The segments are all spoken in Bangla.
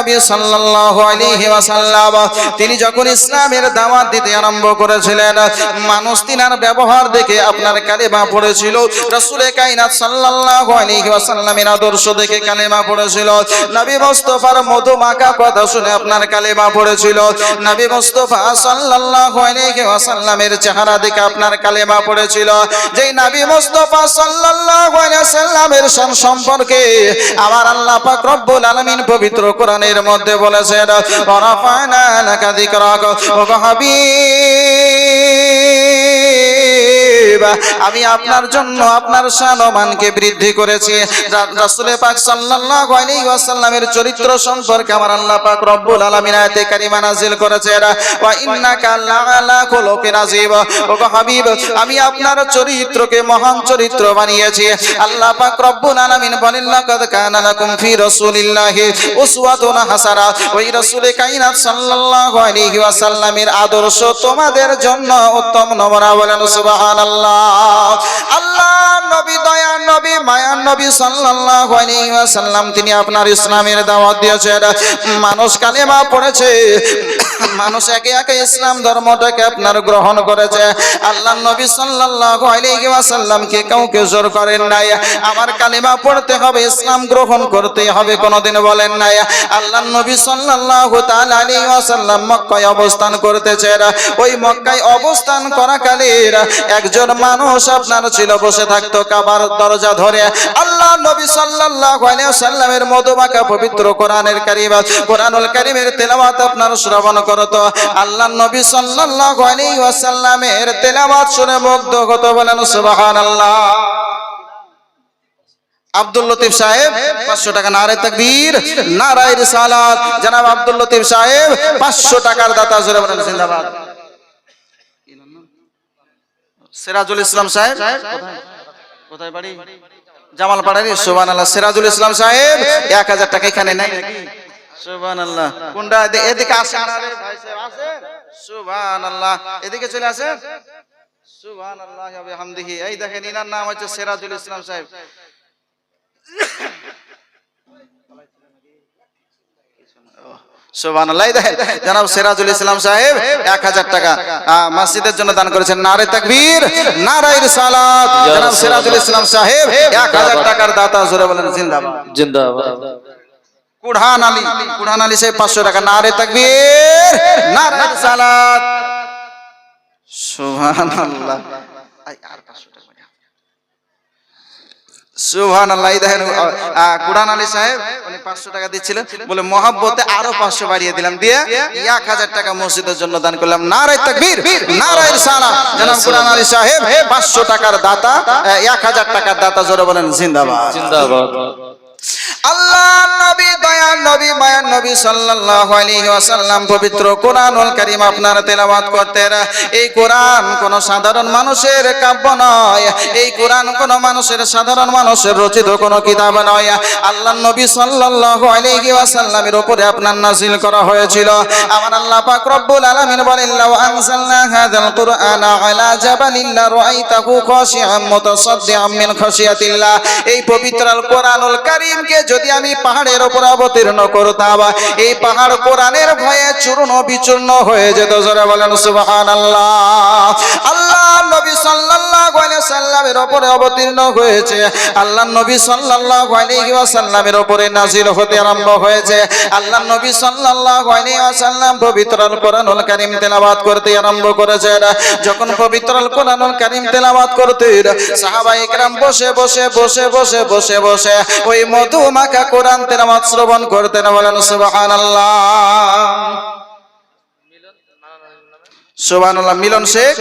নবী সাল্লাল্লাহু আলাইহি ওয়াসাল্লাম, তিনি যখন ইসলামের দাওয়াত দিতে আরম্ভ করেছিলেন, মানুষ তিনার ব্যবহার দেখে আপনার কালেমা পড়েছিল, রাসূলে কায়নাত সাল্লাল্লাহু আলাইহি ওয়াসাল্লামের আদর্শ দেখে কালেমা পড়েছিল, নবী মুস্তাফার মধু মাখা কথা শুনে আপনার কালেমা পড়েছিল, নবী মুস্তাফা সাল্লাল্লাহু আলাইহি ওয়াসাল্লামের চেহারা দেখে আপনার কালেমা পড়েছিল, যেই নবী মুস্তাফা সাল্লাল্লাহু আলাইহি ওয়াসাল্লামের সম্পর্কে আমার আল্লাহ পাক রব্বুল আলামিন পবিত্র কোরআনের মধ্যে বলেছেন যিকরাক আমি আপনার জন্য আপনার শানমানকে বৃদ্ধি করেছি। রা- রাসূলে পাক সাল্লাল্লাহু আলাইহি ওয়াসাল্লামের চরিত্র সম্পর্কে আমার আল্লাহ পাক রব্বুল আলামিন আয়াতে কারিমা নাযিল করেছেন। ওয়া ইন্নাকা লাআলা খুলুকিন আযীম। ও হাবিব, আমি আপনার চরিত্রকে মহান চরিত্র বানিয়েছি। আল্লাহ পাক রব্বুল আলামিন বলেন, লাকাদ কানা লাকুম ফি রাসূলিল্লাহি উসওয়াতুন হাসানা। ওই রাসূলে কায়নাত সাল্লাল্লাহু আলাইহি ওয়াসাল্লামের আদর্শ তোমাদের জন্য উত্তম নমুনা বলেন, সুবহানাল্লাহ। আল্লাহ নবী দয়া নবী মায়া নবী সাল্লাল্লাহু আলাইহি ওয়াসাল্লাম, তিনি আপনার ইসলামের দাওয়াত দিয়েছেন। মানুষ কালেমা পড়েছে, মানুষ একে একে ইসলাম ধর্মটাকে আপনার গ্রহণ করেছে। আল্লাহ নবী সাল্লাল্লাহু আলাইহি ওয়াসাল্লামকে কাউকে জোর করেন নাই। আমার কালেমা পড়তে হবে, ইসলাম গ্রহণ করতে হবে, কোনোদিন বলেন নাই। আল্লাহ নবী সাল্লাল্লাহু তাআলা আলাইহি ওয়াসাল্লাম মক্কায় অবস্থান করতেছেন। ওই মক্কায় অবস্থান করাকালীন একজন মানুষ আপনার ছিল, বসে থাকতো কাবার দরজা ধরে। আল্লাহ নবী সাল্লাল্লাহু আলাইহি ওয়াসাল্লামের মধুমাখা পবিত্র কোরআনের কারীম কোরআনুল কারীমের তেলাওয়াত আপনার শ্রবণ করতো। আল্লাহ নবী সাল্লাল্লাহু আলাইহি ওয়াসাল্লামের তেলাওয়াত শুনে মুগ্ধ হতো, বলেন, সুবহানাল্লাহ। আব্দুল লতিফ সাহেব, পাঁচশো টাকা নারে তাকবীর, নারায় রিসালাত। জনাব আব্দুল লতিফ সাহেব, পাঁচশো টাকার দাতা, জোরে বলেন, জিন্দাবাদ। সিরাজুল ইসলাম সাহেব। কোথায়? বাড়ি? জামাল পাড়ারি আল্লাহ সিরাজুল ইসলাম সাহেব, এক হাজার টাকা এখানে নাই সুবান আল্লাহ কোনটা এদিকে আসেন সুবান আল্লাহ এদিকে চলে আসেন। সুবান আল্লাহ হামদিহি এই দেখেন, ইনার নাম হচ্ছে সিরাজুল ইসলাম সাহেব। সুবহানাল্লাহ দেখেন জনাব সিরাজুল ইসলাম সাহেব এক হাজার টাকা মসজিদের জন্য দান করেছেন নারে তাকবীর নারায় রিসালাত। জনাব সিরাজুল ইসলাম সাহেব এক হাজার টাকার দাতা জোরে বলেন জিন্দাবাদ। জিন্দাবাদ। কুড়ান আলী কুড়ান আলী সাহেব পাঁচশো টাকা নারে তাকবীর নারায় রিসালাত। সুবহানাল্লাহ। আর 500 টাকা। পাঁচশো টাকা দিচ্ছিলেন। বলে মহাব্বতে আরও পাঁচশো বাড়িয়ে দিলাম। দিয়ে এক হাজার টাকা মসজিদের জন্য দান করলাম। সারা আলী সাহেব, পাঁচশো টাকার দাতা এক হাজার টাকার দাতা বলেন জিন্দাবাদ। আল্লাহ নবী দয়া নবী, মায়ার নবী সাল্লাল্লাহু আলাইহি ওয়াসাল্লাম পবিত্র কোরআনুল কারীম আপনার তেলাওয়াত করতেন। এই কোরআন কোন সাধারণ মানুষের কাব্য নয়। এই কোরআন কোন মানুষের সাধারণ মানুষের রচিত কোন কিতাব নয়। আল্লাহ নবী সাল্লাল্লাহু আলাইহি ওয়াসাল্লামের উপরে আপনার নাযিল করা হয়েছিল। আমার আল্লাহ পাক রব্বুল আলামিন বলেন, লাউ আনজালনা হাযাল কুরআনা আলা জাবালিন লা রাআইতাহু খাশিআম মুতাসাদ্দিআম মিন খাশিয়াতিল্লাহ। এই পবিত্র আল কোরআনুল কারীমকে যদি আমি পাহাড়ের উপর অবতীর্ণ করতাম, এই পাহাড় কোরআনের ভয়ে চূর্ণ বিচূর্ণ হয়ে যেত। জোরে বলেন, সুবহানাল্লাহ। আল্লাহ নবী সাল্লাল্লাহু আলাইহি সাল্লামের উপরে অবতীর্ণ হয়েছে। আল্লাহ নবী সাল্লাল্লাহু আলাইহি ওয়াসাল্লামের উপরে নাজিল হতে আরম্ভ হয়েছে। আল্লাহ নবী সাল্লাল্লাহু আলাইহি ওয়াসাল্লাম পবিত্র কোরআনুল কারীম তেলাওয়াত করতে আরম্ভ করেছেন। যখন পবিত্র কোরআনুল কারীম তেলাওয়াত করতেন সাহাবা একরাম বসে বসে বসে বসে বসে বসে, ওই মধু শ্রবণ করতেন, বলেন মিলন শেখ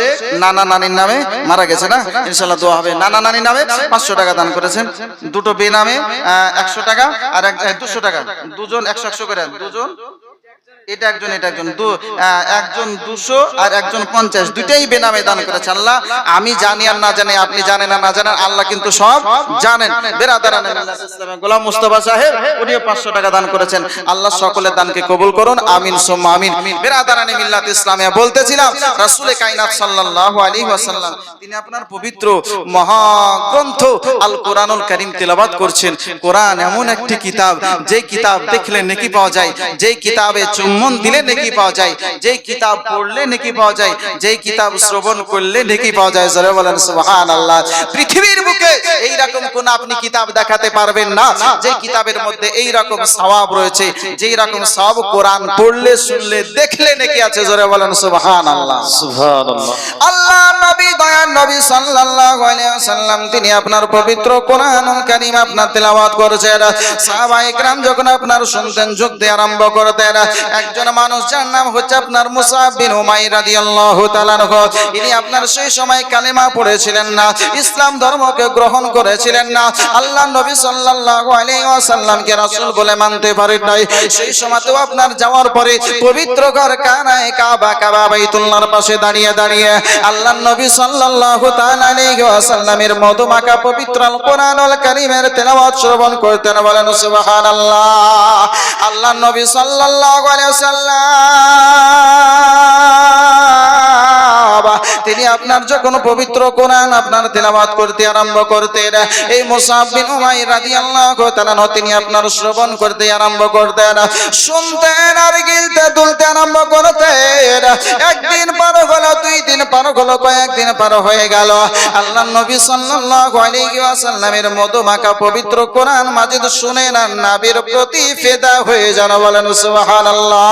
নানা নানির নামে মারা গেছে না? ইনশাল্লাহ দোয়া হবে। নানা নানির নামে পাঁচশো টাকা দান করেছেন। দুটো বেনামে একশো টাকা আর দুশো টাকা। দুজন একশো একশো করে দুজন এটা একজন এটা একজন দু একজন দুশো আর একজন পঞ্চাশ। দুইটাই বেনামে দান করেছে আল্লাহ। আমি জানি আর না জানি আপনি জানেন আর না জানেন আল্লাহ কিন্তু সব জানেন। বেরাদারান গোলাম মুস্তফা সাহেব উনিও পাঁচশো টাকা দান করেছেন। আল্লাহ সকলের দানকে কবুল করুন আমিন আমিন। বেরাদারানি মিল্লাত ইসলামিয়া বলতেছিলাম রাসূলে সাল্লাল্লাহু আলাইহি ওয়াসাল্লাম তিনি আপনার পবিত্র মহাগ্রন্থ আল কোরআনুল কারীম তেলাওয়াত করছেন। কোরআন এমন একটি কিতাব যে কিতাব দেখলে নেকি পাওয়া যায় যে কিতাবে চুম্বন দিলে নেকি পাওয়া যায় যে কিতাব পড়লে নেকি পাওয়া যায় যে কিতাব শ্রবণ করলে নেকি পাওয়া যায় জোরে বলেন সুবহানাল্লাহ পৃথিবীর বুকে এই রকম কোন আপনি কিতাব দেখাতে পারবেন না যে কিতাবের মধ্যে এই রকম সওয়াব রয়েছে যেই রকম সওয়াব কোরআন পড়লে শুনলে দেখলে নেকি আছে জোরে বলেন সুবহানাল্লাহ সুবহানাল্লাহ আল্লাহ নবী দয়ার নবী সাল্লাল্লাহু আলাইহি ওয়াসাল্লাম তিনি আপনার পবিত্র কোরআনুল কারীম আপনার তেলাওয়াত করেছেন সাহাবায়ে کرام যখন আপনার শুনতেন যোগ দিয়ে আরম্ভ করতেন একজন মানুষ যার নাম হচ্ছে আপনার মুসাব বিন উমাইর রাদিয়াল্লাহু ইনি আপনার সেই সময় কালেমা পড়েছিলেন না, ইসলাম ধর্মকে গ্রহণ করেছিলেন না। আল্লাহ নবী সাল্লাল্লাহু আলাইহি বলে মানতে পারেন নাই। সেই সময়তেও আপনার যাওয়ার পরে পবিত্র ঘর কানায় কাবা কাবা বাইতুল্লাহর পাশে দাঁড়িয়ে দাঁড়িয়ে আল্লাহ নবী আলাইহি ওয়াসাল্লামের মধুমাখা পবিত্র আল কোরআনুল কারীমের শ্রবণ করতেন। বলেন, সুবহানাল্লাহ। আল্লাহ নবী সাল্লাল্লাহু আলাইহি ওয়াসাল্লাম। তিনি আপনার যখন পবিত্র কোরআন আপনার তেলাওয়াত করতে আরম্ভ করতেন। এই মুসাব বিন উমাইর রাদিয়াল্লাহু তাআলা তিনি আপনার শ্রবণ করতে আরম্ভ করতেন। শুনতেন আর গিলতে দুলতে আরম্ভ করতেন। একদিন পার হলো, দুই দিন পার হলো কয়েকদিন পার হয়ে গেল। আল্লাহ নবী সাল্লাল্লাহু আলাইহি ওয়াসাল্লামের মধুমাখা পবিত্র কোরআন মাজিদ শুনেন আর নাবির প্রতি ফেদা হয়ে যান, বলেন সুবহানাল্লাহ।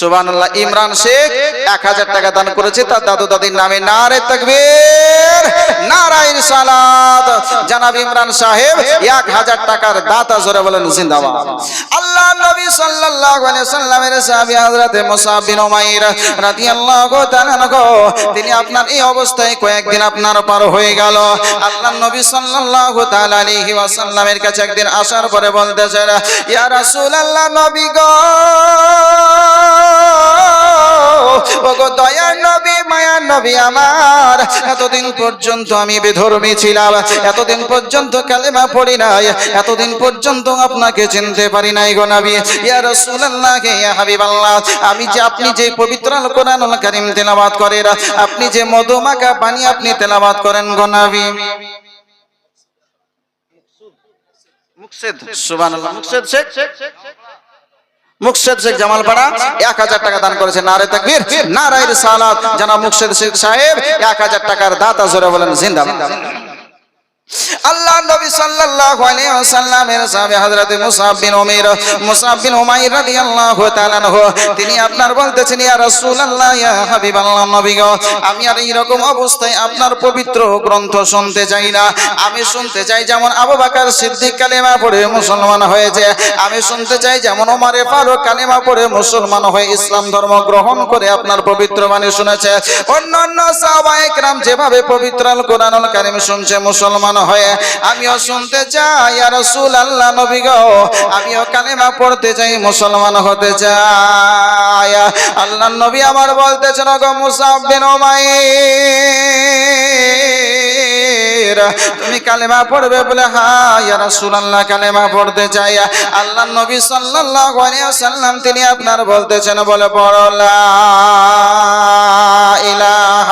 সুবহানাল্লাহ, ইমরান শেখ এক হাজার টাকা দান করেছে, তার দাদু দাদির নামে নারে তাকবীর, নারায়ণ সালাত। জানাব ইমরান সাহেব, এক হাজার টাকার দাতা জোরে বলেন, জিন্দাবাদ। আল্লাহ নবী সাল্লাল্লাহু আলাইহি সাল্লামের সাহাবী হযরতে মুসাব বিন উমাইর রাদিয়াল্লাহু তাআলা আনহু, তিনি আপনার এই অবস্থায় কয়েকদিন আপনার পার হয়ে গেল। আল্লাহ নবী সাল্লাল্লাহু তাআলা আলাইহি ওয়াসাল্লামের কাছে একদিন আসার পরে বলতেছেন, ইয়া রাসূলুল্লাহ নবী গো আমার। এতদিন পর্যন্ত আমি বেধর্মী ছিলাম। এতদিন পর্যন্ত কালেমা পড়ি নাই। এতদিন পর্যন্ত আপনাকে চিনতে পারি নাই গো নবী। ইয়া রাসূলুল্লাহ, ইয়া হাবিবাল্লাহ, আমি যে আপনি যে পবিত্র আল কোরআনুল কারীম তেলাওয়াত আপনি যে মধুমাখা পানি আপনি তেলাওয়াত করেন গো নবী। মুকসেদ শেখ জামালপাড়া এক হাজার টাকা দান করেছে নারে তাকবীর। নারায়ের সালাত জানা মুকসেদ শেখ সাহেব, এক হাজার টাকার দাতা জোরে বলেন, জিন্দাবাদ। আল্লাহ নবী সাল্লাল্লাহু আলাইহি ওয়াসাল্লামের সাহাবী হযরত মুসাব বিন উমাইর মুসাব বিন উমাইর রাদিয়াল্লাহু তাআলা আনহু তিনি আপনার বলতেছেন ইয়া রাসূলুল্লাহ ইয়া হাবিবাল্লাহ নবী গো আমি আর এই রকম অবস্থায় আপনার পবিত্র গ্রন্থ শুনতে চাই না আমি শুনতে চাই যেমন আবু বকর সিদ্দিক কালেমা পড়ে মুসলমান হয়েছে আমি শুনতে চাই যেমন ওমর ফারুক কালেমা পড়ে মুসলমান হয়ে ইসলাম ধর্ম গ্রহণ করে আপনার পবিত্র বাণী শুনেছে অন্যান্য সাহাবায়ে کرام যেভাবে পবিত্র আল কোরআনুল কারীম শুনছে মুসলমান হয়ে, আমিও শুনতে চাই আর রাসূল আল্লাহ নবী গো। আমিও কালেমা পড়তে চাই, মুসলমান হতে চাই। আল্লাহ নবী আমার বলতেছেন গো মুসাব বিন তুমি কালেমা পড়বে বলে হ্যাঁ ইয়া রাসূলুল্লাহ, কালেমা পড়তে চাই। আল্লাহ নবী সাল্লাল্লাহু ওয়াসাল্লাম, তিনি আপনার বলতেছেন, বলে পড়ো, লা ইলাহা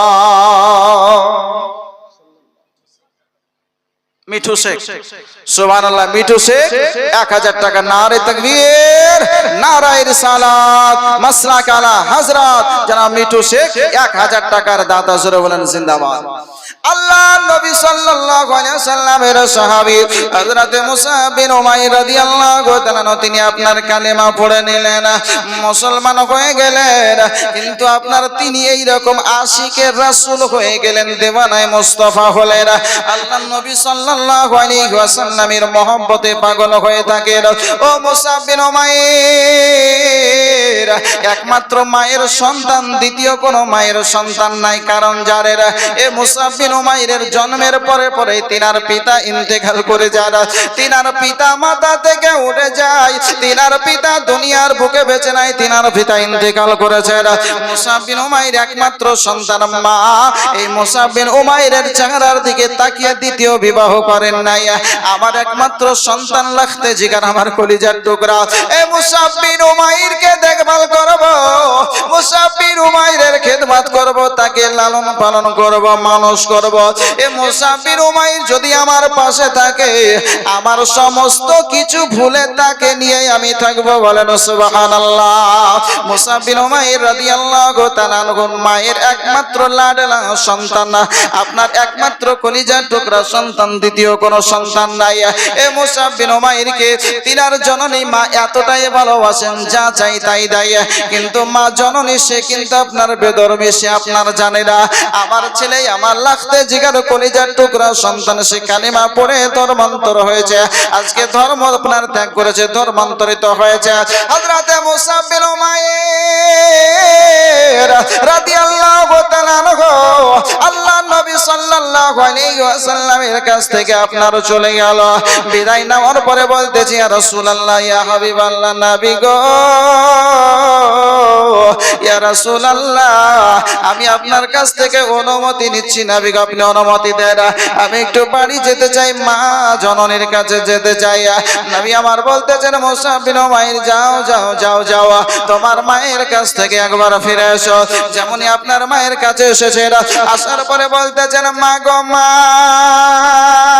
মিঠু শেখ। সুবহান আল্লাহ মিঠু শেখ এক হাজার টাকা নারে তকবীর নারায়ের সালাত মাসরাক আলা হযরত জনাব মিঠু শেখ এক হাজার টাকার দাতা জোরে বলেন জিন্দাবাদ। আল্লাহ নবী সাল্লাল্লাহু আলাইহি সাল্লামের সাহাবী হযরতে মুসা বিন উমাইর রাদিয়াল্লাহু তাআলা তিনি আপনার কালেমা পড়ে নিলেন। মুসলমান হয়ে গেলেন কিন্তু আপনার তিনি এই রকম আশিকের রাসূল হয়ে গেলেন দেওয়ানায় মুস্তাফা হলেন। আল্লাহ নবী সাল্লাল্লাহু আলাইহি ওয়াসাল্লামের মহব্বতে পাগল হয়ে থাকেন ও মুসা বিন উমাইর, একমাত্র মায়ের সন্তান, দ্বিতীয় কোন মায়ের সন্তান নাই, কারণ যারের এ মুসাফিন উমাইরের জন্মের পরে পরে তিনার পিতা ইন্তেকাল করে যান তিনার পিতা মাতা থেকে উঠে যায়, তিনার পিতা দুনিয়ার বুকে বেঁচে নাই, তিনার পিতা ইন্তেকাল করেছেন মুসাফিন উমাইর একমাত্র সন্তান মা, এই মুসাফিন উমাইরের চেহারার দিকে তাকিয়ে দ্বিতীয় বিবাহ করেন নাই। আমার একমাত্র সন্তান লাগতে জিগার আমার কলিজার টুকরা এ মুসাফিন উমাইরকে দেখভাল করব। মুসাফির উমাইরের খেদমত করব, তাকে লালন পালন করব, মানুষ করব। এ মুসাফির উমাইর যদি আমার পাশে থাকে, আমার সমস্ত কিছু ভুলে তাকে নিয়ে আমি থাকব বলেন সুবহানাল্লাহ। মুসাফির উমাইর রাদিয়াল্লাহু তাআলা মায়ের একমাত্র লাডলা সন্তান আপনার একমাত্র কলিজার টুকরা সন্তান দ্বিতীয় কোনো সন্তান নাই, এ মুসাফির উমাইরকে তিনার জননী মা এতটাই ভালোবাসেন, যা চাই তাই দেয়। কিন্তু মা জননী, সে কিন্তু আপনার বেদরবি সে আপনার জানে না। আমার ছেলে আমার লাগতে জিগার কলিজার টুকরা সন্তান, সে কালিমা পড়ে ধর্মান্তর হয়েছে। আজকে ধর্ম আপনার ত্যাগ করেছে, ধর্মান্তরিত হয়েছে। হযরতে মুসা বিন উমাইর রাদিয়াল্লাহু তাআলা আল্লাহ নবী সাল্লাল্লাহু আলাইহি ওয়াসাল্লামের কাছ থেকে আপনার চলে গেল। বিদায় নেওয়ার পরে বলতেছি, ইয়া রাসূলুল্লাহ, ইয়া হাবিবাল্লাহ, নবী গো। ইয়া রাসূলুল্লাহ, আমি আপনার কাছ থেকে অনুমতি নিচ্ছি, নবী গো, আপনি অনুমতি দেন। আমি একটু বাড়ি যেতে চাই, মা জননীর কাছে যেতে চাই। নাবি আমার বলতেছেন, মুসা বিন উমাইর যাও যাও যাও যাও। তোমার মায়ের কাছ থেকে একবার ফিরে এসো। যেমনই আপনার মায়ের কাছে এসেছে আসার পরে বলতেছেন, মা গো, মা।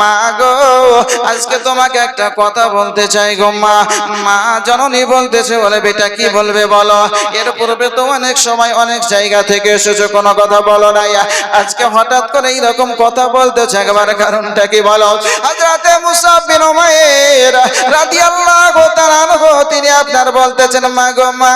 মা গো, আজকে তোমাকে একটা কথা বলতে চাই গো মা। মা জননী বলতেছে, বলে বেটা কি বলবে বলো? এর পূর্বে তো অনেক সময় অনেক জায়গা থেকে এসেছ, কোনো কথা বলো নাই। আজকে হঠাৎ করে এইরকম কথা বলতেছে একবার কারণটা কি বলো? হযরতে মুসা বিন উমাইর রাদিয়াল্লাহু তাআলা তিনি আপনার বলতেছেন, মা গো মা,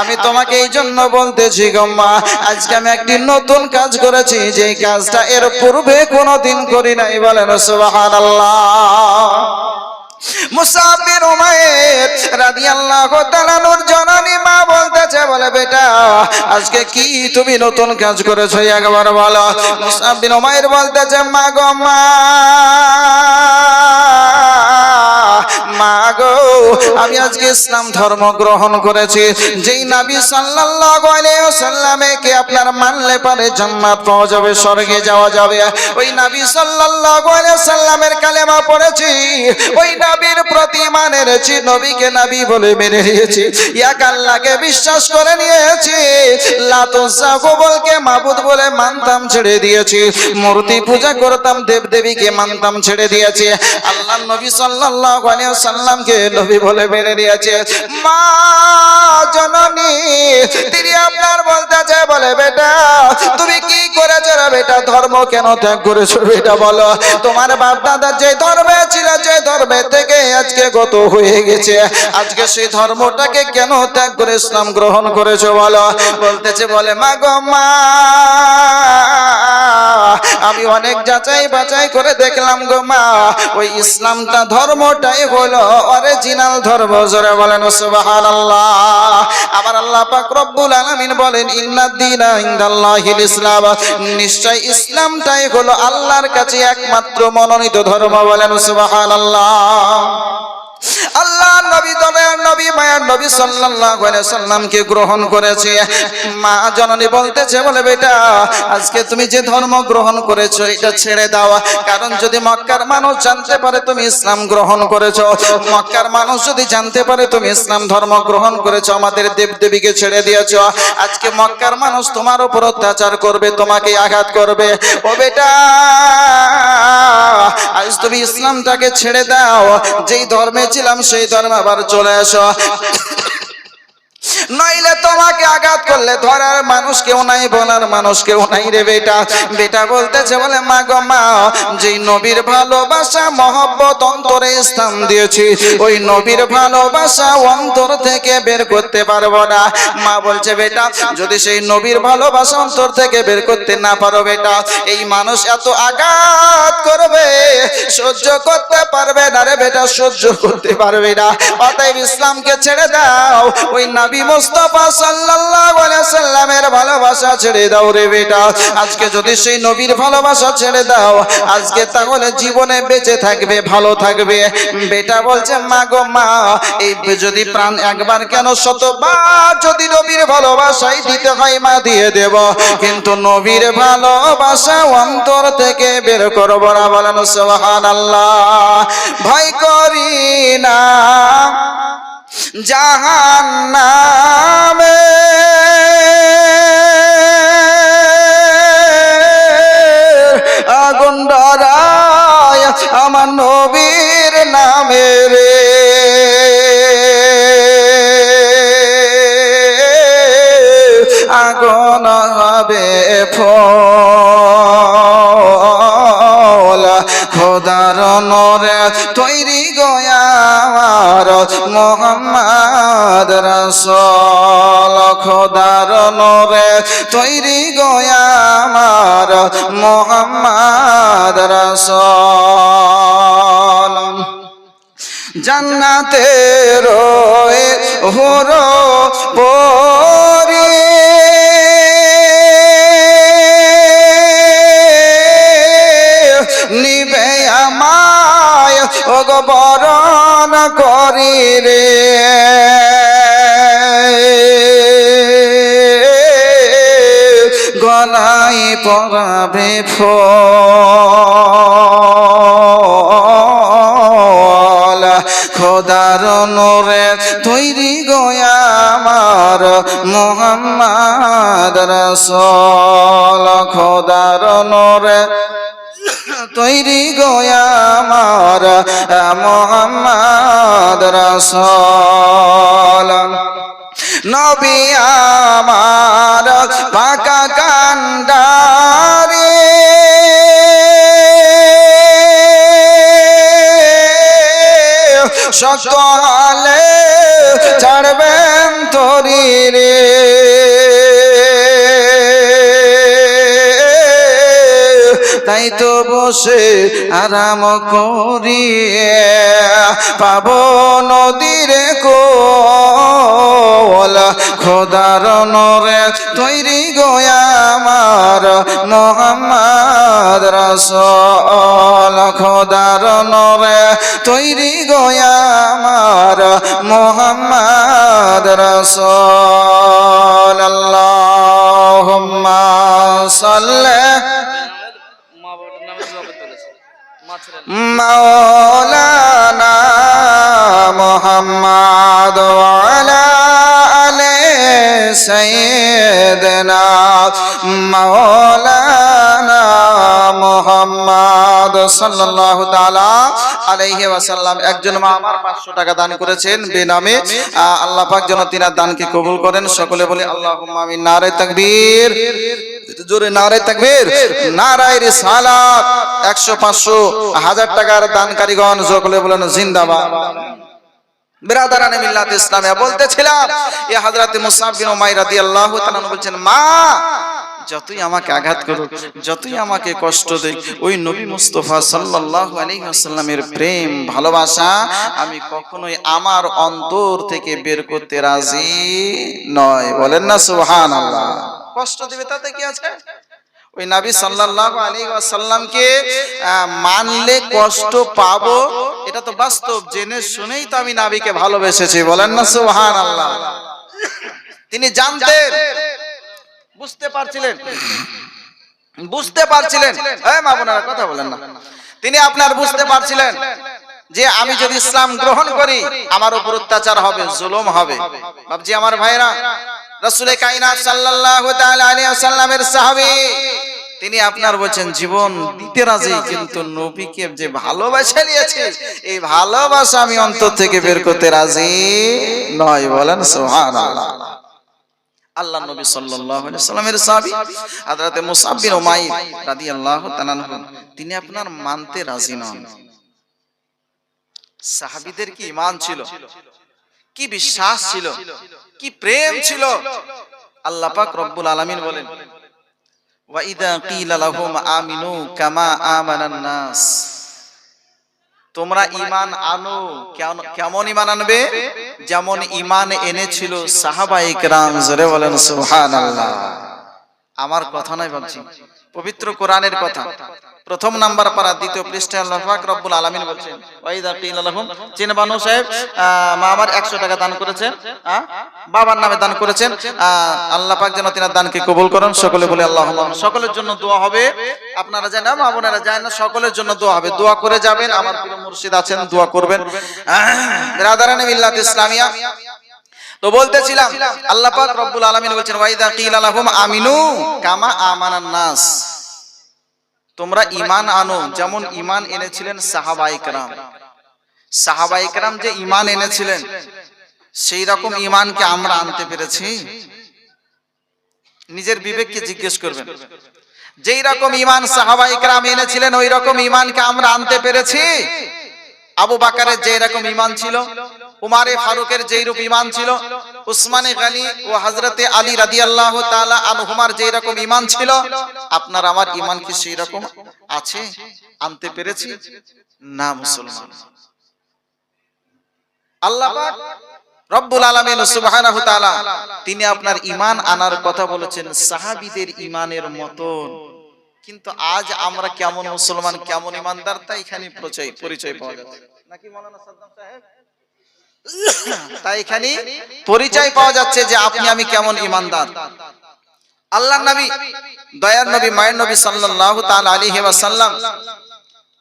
আমি তোমাকে এই জন্য বলতেছি গো মা, আজকে আমি একটি নতুন কাজ করেছি যে কাজটা এর পূর্বে কোনোদিন করি নাই বলেন সুবহানাল্লাহ। মুসাফির উমাইর রাদিয়াল্লাহু তাআলা নূর জননী মা বলতেছে, বলে, বেটা, আজকে কি তুমি নতুন কাজ করেছ? একবার বলো। মুসাফির উমাইর বলতেছে, মা গো, মা। গো আমি আজকে ইসলাম ধর্ম গ্রহণ করেছি। যেই নবী আপনার মানলে পারে পাওয়া যাবে, স্বর্গে যাওয়া যাবে। ওই নবী কালেমা পড়েছি। ওই নবীর প্রতি নবীকে নবী বলে মেনে নিয়েছি। বিশ্বাস করে নিয়েছি। ছেড়ে দিয়েছি। মূর্তি পূজা করতাম দেব দেবীকে মানতাম ছেড়ে দিয়েছি। আল্লাহ নবী সাল্লাল্লাহু ওয়াসাল্লামকে নবী বলে মেনে নিয়েছে। মা জননী, তিনি আপনার বলতেছে বলে, বেটা, তুমি কি করেছ রে বেটা? ধর্ম কেন ত্যাগ করেছ বেটা, বলো? তোমার বাপ দাদা যে ধর্মে ছিল, যে ধর্মে থেকে আজকে গত হয়ে গেছে। আজকে সেই ধর্মটাকে কেন ত্যাগ করে ইসলাম গ্রহণ করেছ, বলো? বলতেছে, বলে, মা গো, মা আমি অনেক যাচাই বাছাই করে দেখলাম গো মা, ওই ইসলামটা ধর্মটাই হলো অরিজিনাল ধর্ম। জোরে বলেন, সুবহানাল্লাহ। আবার আল্লাহ পাক রব্বুল আলামিন বলেন ইন্নাদ-দীনা ইনদাল্লাহিল ইসলাম নিশ্চয় ইসলামটাই হলো আল্লাহর কাছে একমাত্র মনোনীত ধর্ম বলেন, সুবহানাল্লাহ। আল্লাহ নবী দলের নবী, মায়ার নবী সাল্লাল্লাহু আলাইহি সাল্লামকে গ্রহণ করেছে। মা জননী বলতেছে, বলে বেটা, আজকে তুমি যে ধর্ম গ্রহণ করেছ, এটা ছেড়ে দাও। কারণ যদি মক্কার মানুষ জানতে পারে তুমি ইসলাম গ্রহণ করেছ, মক্কার মানুষ যদি জানতে পারে তুমি ইসলাম ধর্ম গ্রহণ করেছ, আমাদের দেবদেবীকে ছেড়ে দিয়েছ। আজকে মক্কার মানুষ তোমার উপর অত্যাচার করবে, তোমাকে আঘাত করবে। ও বেটা, আজ তুমি ইসলামটাকে ছেড়ে দাও। যেই ধর্মে ছিলাম, সেই ধর্মে আবার চলে আসো। নইলে তোমাকে আঘাত করলে ধরার মানুষ কেউ নাই, বলার মানুষ কেউ নাই রে বেটা। বেটা বলতেছে, বলে, মা গো, মা, যেই নবীর ভালোবাসা মহব্বত অন্তরে স্থান দিয়েছি, ওই নবীর ভালোবাসা অন্তর থেকে বের করতে পারব না। মা বলছে, বেটা, যদি সেই নবীর ভালোবাসা অন্তর থেকে বের করতে না পারো বেটা, এই মানুষ এত আঘাত করবে, সহ্য করতে পারবে না রে বেটা, সহ্য করতে পারবে না। অতএব ইসলামকে ছেড়ে দাও, ওই নবী মুস্তাফা সাল্লাল্লাহু আলাইহি সাল্লামের ভালোবাসা ছেড়ে দাও রে বেটা। আজকে যদি সেই নবীর ভালোবাসা ছেড়ে দাও, আজকে তাহলে জীবনে বেঁচে থাকবে, ভালো থাকবে। বেটা বলছে, মা গো, মা, এই যদি প্রাণ একবার কেন শতবার যদি নবীর ভালোবাসাই দিতে হয়, মা দিয়ে দেব। কিন্তু নবীর ভালোবাসা অন্তর থেকে বের করব না, বলেন সুবহানাল্লাহ। ভয় করি না। জাহান্নামে। আগুন ডরায় আমার নবীর নামে রে। আগুন হবে ফল। খোদার নরে তৈরি গয়ার মোহাম্মদ রসল, খোদার নরে তৈরি গয়ার মোহাম্মদ রসল। জান্নাতে রয়ে হোর পরি নিবে আমায় অগবরণ করি রে। গলাই পরাবে ফল। খোদার নোরে তৈরি গয়ামার মোহাম্মদ রসল। খোদার নোরে তৈরি গয়ামার মোহাম্মদ রসল। নবী আমার পাকা কান্ডারে সকালে ছাড়বেন তরি রে তাই তো বসে আরাম করি পাব নদীর কোল। খোদার নরে তৈরি গয়ামার মোহাম্মদ রসল। খোদার নরে তৈরি গয়ামার মোহাম্মদ রসল। আল্লাহুম্মা সাল্লি মা বাবার নামে জবাব তুলেছে মা ছিলেন سيدنا مولانا محمد সাল্লাল্লাহু তাআলা আলাইহি ওয়াসাল্লাম একজন মা আমার 500 টাকা দান করেছেন বেনামে আহ, আল্লাহ পাক যেন তিনার দানকে কবুল করেন সকলে বলে আল্লাহুম্মা আমিন নারে তাকবীর জোরে নারে তাকবীর নারায়ে রিসালাত 100 500 হাজার টাকার দানকারীগণ সকলে বলেন জিন্দাবাদ যতই আমাকে কষ্ট ওই নবী সাল্লাল্লাহু প্রেম, ভালোবাসা আমি কখনোই আমার অন্তর থেকে বের করতে রাজি নয়। বলেন না সুবহানাল্লাহ। কষ্ট দিবে তাতে কি আছে? ওই নবী সাল্লাল্লাহু আলাইহি ওয়াসাল্লামকে আহ, মানলে কষ্ট পাবো। এটা তো বাস্তব জেনে শুনেই তো আমি নবীকে ভালোবেসেছি। বলেন না সুবহানাল্লাহ। তিনি জানতেন। বুঝতে পারছিলেন। বুঝতে পারছিলেন। এই মা বোনেরা কথা বলেন না। তিনি আপনার বুঝতে পারছিলেন যে আমি যদি ইসলাম গ্রহণ করি আমার উপর অত্যাচার হবে জুলুম হবে। বাবজি আমার ভাইরা রাসূলে কায়নাত সাল্লাল্লাহু তাআলা আলাইহি ওয়াসাল্লামের সাহাবী, তিনি আপনার বলছেন, জীবন দিতে রাজি, কিন্তু নবীকে যে ভালোবাসা নিয়েছে এই ভালোবাসা আমি অন্তর থেকে বের করতে রাজি নয়। বলেন, সুবহানাল্লাহ। আল্লাহ নবী সাল্লাল্লাহু আলাইহি সাল্লামের সাহাবী মুসাব বিন উমাইর রাদিয়াল্লাহু তাআলা তিনি আপনার মানতে রাজি নন। সাহাবীদের কি ঈমান ছিল? কি বিশ্বাস ছিল? কি প্রেম ছিল? আল্লাহ পাক রব্বুল আলামিন বলেন ওয়া ইদা কিলা লাহুম আমিনু কামা আমানান নাস। তোমরা ঈমান আনো কেমন ঈমান আনবে? যেমন ঈমান এনেছিল সাহাবায়ে কেরাম জোরে বলেন সুবহানাল্লাহ। আমার কথা নয় ভাবছি। পবিত্র কোরআনের কথা। প্রথম নাম্বার পারা দ্বিতীয় পৃষ্ঠায় আল্লাহ পাক রব্বুল আলামিন বলছেন ওয়াইদা কিলা লাহুম চিন বানু সাহেব আহ, মা আমার 100 টাকা দান করেছেন বাবার নামে দান করেছেন আল্লাহ পাক যেন তিনার দানকে কবুল করেন সকলে বলে আল্লাহ সকলের জন্য দোয়া হবে আপনারা জানেন মা বোনেরা জানেন না সকলের জন্য দোয়া হবে। দোয়া করে যাবেন আমার প্রিয় মুর্শিদ আছেন দোয়া করবেন। রাদারানে মিল্লাত ইসলামিয়া। তো বলতেছিলাম আল্লাহ পাক রব্বুল আলামিন বলছেন ওয়াইদা কিলা লাহুম আমিনু কামা আমানান নাস তোমরা ইমান আনো যেমন ইমান এনেছিলেন সাহাবায়ে কেরাম। সাহাবায়ে কেরাম যে ইমান এনেছিলেন সেই রকম ইমানকে আমরা আনতে পেরেছি। নিজের বিবেককে জিজ্ঞেস করবেন। যেই রকম ইমান সাহাবায়ে কেরাম এনেছিলেন ওই রকম ইমানকে আমরা আনতে পেরেছি। আবু বাকারের যে রকম ঈমান ছিল উমারে ফারুকের যেই রূপ ঈমান ছিল, উসমানে গানি ও হযরতে আলী রাদিয়াল্লাহু তাআলা আনহুমার যেই রকম ঈমান ছিল, আপনার আমার ঈমান কি সেই রকম আছে? আনতে পেরেছি? না, মুসলমান। আল্লাহ রব্বুল আলামিন সুবহানাহু তিনি আপনার ইমান আনার কথা বলেছেন, সাহাবীদের ইমানের মতন। কিন্তু আজ আমরা কেমন মুসলমান, কেমন ইমানদার তাই এখানে পরিচয় পাওয়া যাচ্ছে। নাকি মাওলানা সাদ্দাম সাহেব? তাই এখানে পরিচয় পাওয়া যাচ্ছে যে আপনি আমি কেমন ইমানদার। আল্লাহর নবী দয়ার নবী মায়ের নবী সাল্লাল্লাহু তাআলা আলাইহি ওয়াসাল্লাম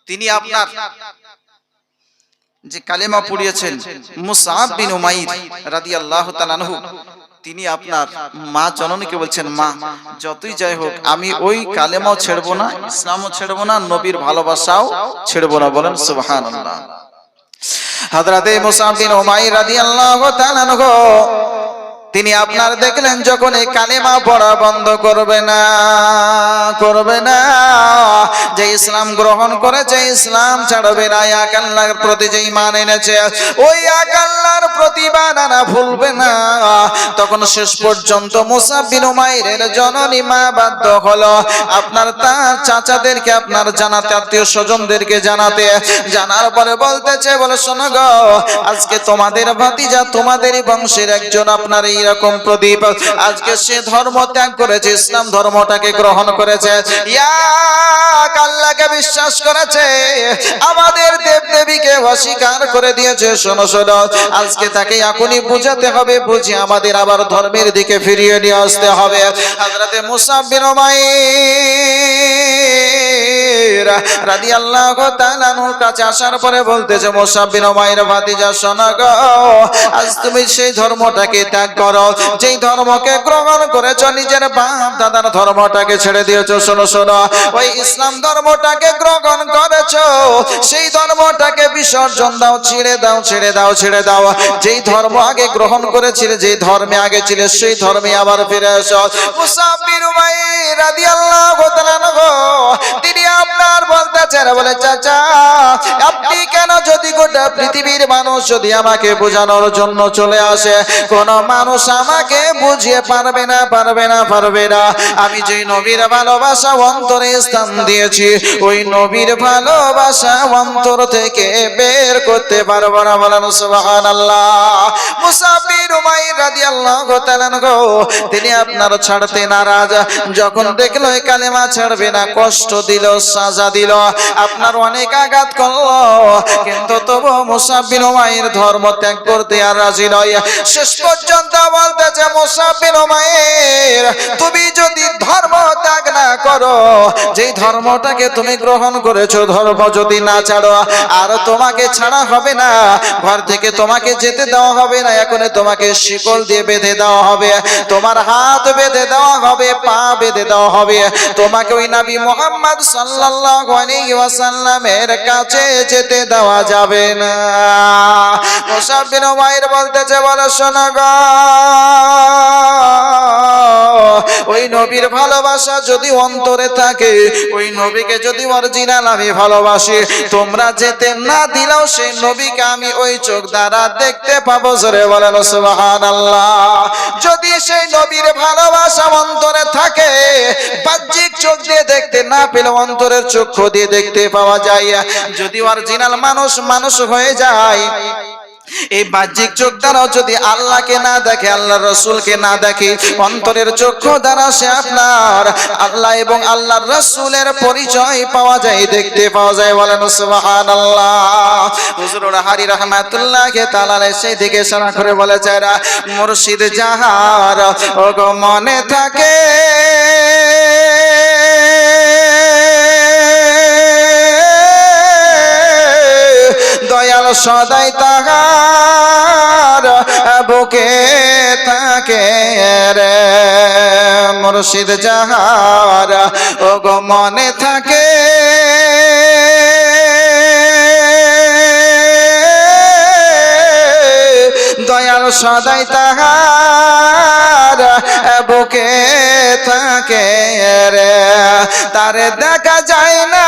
তিনি আপনার যে কালেমা পড়িয়েছেন মুসআব বিন উমাইর রাদিয়াল্লাহু তাআলা আনহু তিনি আপনার মা জননীকে বলছেন মা যতই যাই হোক আমি ওই কালেমাও ছেড়বো না ইসলামও ছেড়বো না নবীর ভালোবাসাও ছেড়বো না বলেন সুবহানাল্লাহ। হযরতে মুসআব বিন উমাইর রাদিয়াল্লাহু তাআলা আনহু তিনি আপনার দেখলেন যখন এই কালেমা পড়া বন্ধ করবে না করবে না। যে ইসলাম গ্রহণ করেছে, ইসলাম ছাড়বে না এক প্রতি যে ইমান এনেছে, ওই এক আল্লাহর প্রতিবাদ আনা ভুলবে না। তখন শেষ পর্যন্ত মুসাব বিন উমাইরের জননী মা বাধ্য হলো আপনার তার চাচাদেরকে, আপনার জানাতে, আত্মীয় স্বজনদেরকে জানাতে। জানার পরে বলতেছে, বলে, শোনো গো, আজকে তোমাদের ভাতিজা তোমাদেরই বংশের একজন, আপনার এইরকম প্রদীপ। আজকে সে ধর্ম ত্যাগ করেছে ইসলাম ধর্মটাকে গ্রহণ করেছে। ইয়াক আল্লাহকে বিশ্বাস করেছে। আমাদের দেব দেবীকে অস্বীকার করে দিয়েছে। শোনো শোনো আজকে তাকে এখনই বুঝাতে হবে বুঝে আমাদের আবার ধর্মের দিকে ফিরিয়ে নিয়ে আসতে হবে। কাছে আসার পরে বলতেছে বিন ভাতিজা শোনো আজ তুমি সেই ধর্মটাকে ত্যাগ করো যেই ধর্মকে গ্রহণ করেছ, নিজের বাপ দাদার ধর্মটাকে ছেড়ে দিয়েছ, শোনো শোনো। ওই ইসলাম ধর্মটাকে গ্রহণ করেছ, সেই ধর্মটাকে বিসর্জন দাও, ছেড়ে দাও ছেড়ে দাও ছেড়ে দাও। যেই ধর্ম আগে গ্রহণ করেছিলে, যেই ধর্মে আগে ছিলে, সেই ধর্মে আবার ফিরে এসো। মুসাব বিন উমাইর রাদিয়াল্লাহু তাআলা তিনি আপনার বলতেছেন বলে, চাচা, আপনি কেন যদি গোটা পৃথিবীর মানুষ যদি আমাকে বোঝানোর জন্য চলে আসে, কোন মানুষ আমাকে বুঝিয়ে পারবে না পারবে না পারবে না। আমি যেই নবীর ভালোবাসা অন্তরে স্থান দিয়েছি, ওই নবীর ভালোবাসা অন্তর থেকে বের করতে পারব না বলেন সুবহানাল্লাহ। মুসাফির উমাইর রাদিয়াল্লাহু তাআলা আনহু, তিনি আপনার ছাড়তে নারাজ। যখন দেখল এই কালেমা ছাড়বে না, কষ্ট দিল, সাজা দিল, আপনার অনেক আঘাত করল। কিন্তু তবু মুসাফির উমাইর ধর্ম ত্যাগ করতে আর রাজি নয়। শেষ পর্যন্ত বলতেছে মুসাফির উমাইর তুমি যদি ধর্ম ত্যাগ না করো, যেই ধর্মটাকে তুমি গ্রহণ করেছ, ধর্ম যদি না ছাড়ো, আর তোমাকে ছাড়া হবে না, ঘর থেকে তোমাকে যেতে দেওয়া হবে না, এখন তোমাকে শিকল দিয়ে বেঁধে দেওয়া হবে, তোমার হাত বেঁধে দেওয়া হবে, পা বেঁধে দেওয়া হবে, তোমাকে ওই নবী মোহাম্মদ সাল্লাল্লাহু কাছে যেতে দেওয়া যাবে না। বিন উমাইর বলতেছে, বলো, শোনো গো ওই নবীর ভালোবাসা যদি অন্তরে থাকে, ওই নবীকে যদি অরিজিনাল আমি ভালোবাসি, তোমরা যেতে না দিলেও সেই নবীকে আমি ওই চোখ দ্বারা দেখতে পাবো। জোরে বলেন, সুবহানাল্লাহ। যদি সেই নবীর ভালোবাসা অন্তরে থাকে, বাহ্যিক চোখ দিয়ে দেখতে না পেলে অন্তরের চক্ষু দিয়ে দেখতে পাওয়া যায়। যদি অরিজিনাল মানুষ মানুষ হয়ে যায় এই বাহ্যিক চোখ দ্বারাও যদি আল্লাহকে না দেখে আল্লাহ রসুলকে না দেখে, অন্তরের চক্ষু দ্বারা সে আপনার আল্লাহ এবং আল্লাহর রসুলের পরিচয় পাওয়া যায়, দেখতে পাওয়া যায়। বলেন, সুবহানাল্লাহ। হুজুর হারি রহমাতুল্লাহকে তালালে সেই দিকে সারা করে বলে যারা মুর্শিদ জাহার, ওগো মনে থাকে দয়াল সদাই তাহার বুকে থাকে রে। মুর্শিদ যাহার ও গো মনে থাকে। দয়াল সদাই তাহার বুকে থাকে রে। তারে দেখা যায় না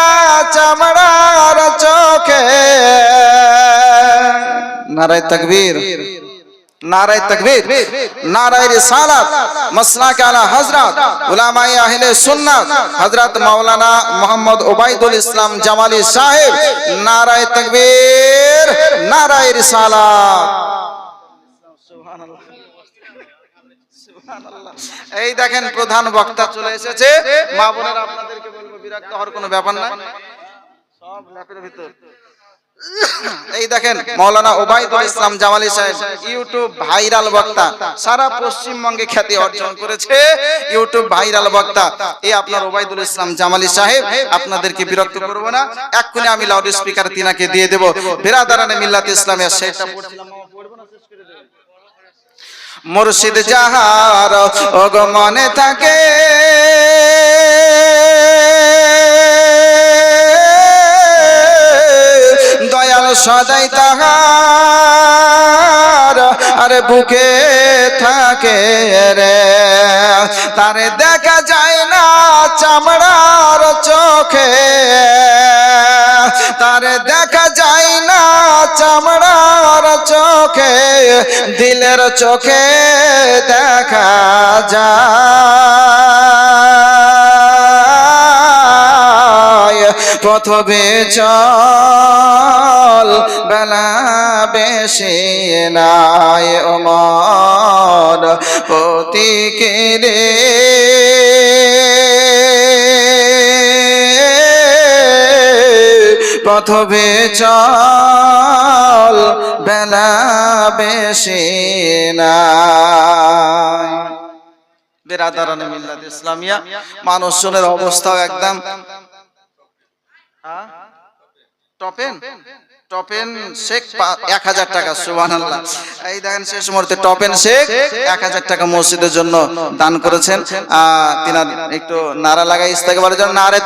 চামড়ার চোখে। নারায় তকবীর নারায় তকবীর, নারায় রিসালাত মাসলাক আলা হযরত, উলামায়ে আহলে হযরত মাওলানা মোহাম্মদ ওবাইদুল ইসলাম জামালি সাহেব, নারায় তকবীর, নারায় রিসালাত। এই দেখেন প্রধান বক্তা চলে এসেছে। মা বোনেরা আপনাদেরকে বলব, বিরক্ত হওয়ার কোনো ব্যাপার না সব ল্যাপের ভিতর। এই দেখেন, মৌলানা ওবায়দুল ইসলাম জামালি সাহেব ইউটিউব ভাইরাল বক্তা। সারা পশ্চিমবঙ্গে খ্যাতি অর্জন করেছে ইউটিউব ভাইরাল বক্তা। এই আপনার ওবায়দুল ইসলাম জামালি সাহেব, আপনাদেরকে বিরক্ত করব না। এক্ষুনি আমি লাউড স্পিকার তিনাকে দিয়ে দেব। বেরাদারানে মিল্লাত ইসলামের সেটা পড়ব না, শেষ করে মুর্শিদ যাহার ওগ মনে থাকে। সদাই তাহার, আরে বুকে থাকে রে। তারে দেখা যায় না চামড়ার চোখে। তারে দেখা যায় না চামড়ার চোখে। দিলের চোখে দেখা যায়। প্রথমে চল। বেলা বেশি নাই ওমর প্রতীকেরে প্রথমে চল। বেলা বেশি নাই। বেরাদারানে মিল্লাত ইসলামিয়া, মানুষজনের অবস্থাও একদম? টপেন? টপেন? শেখ এক হাজার টাকা সুবান এই দেখেন শেষ মুহূর্তে টপেন শেখ এক হাজার টাকা মসজিদের জন্য দান করেছেন। আহ তিনার একটু নারা লাগাই ইস্তাকে বলার জন্য নারে